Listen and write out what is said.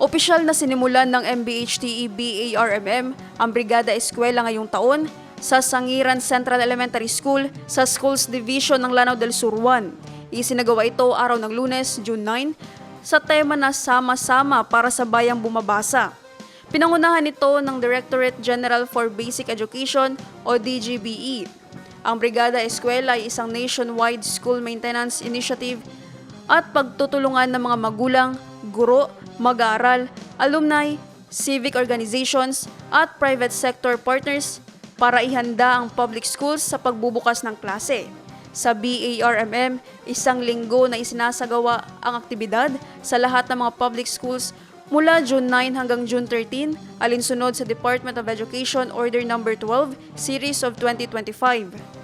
Opisyal na sinimulan ng MBHTE BARMM ang Brigada Eskwela ngayong taon sa Sangiran Central Elementary School sa Schools Division ng Lanao del Sur 1. Isinagawa ito araw ng lunes, June 9, sa tema na Sama-sama para sa Bayang Bumabasa. Pinangunahan ito ng Directorate General for Basic Education o DGBE. E. Ang Brigada Eskwela ay isang nationwide school maintenance initiative at pagtutulungan ng mga magulang, guro, mag-aaral, alumni, civic organizations at private sector partners para ihanda ang public schools sa pagbubukas ng klase. Sa BARMM, isang linggo na isinasagawa ang aktibidad sa lahat ng mga public schools mula June 9 hanggang June 13, alinsunod sa Department of Education Order No. 12, Series of 2025.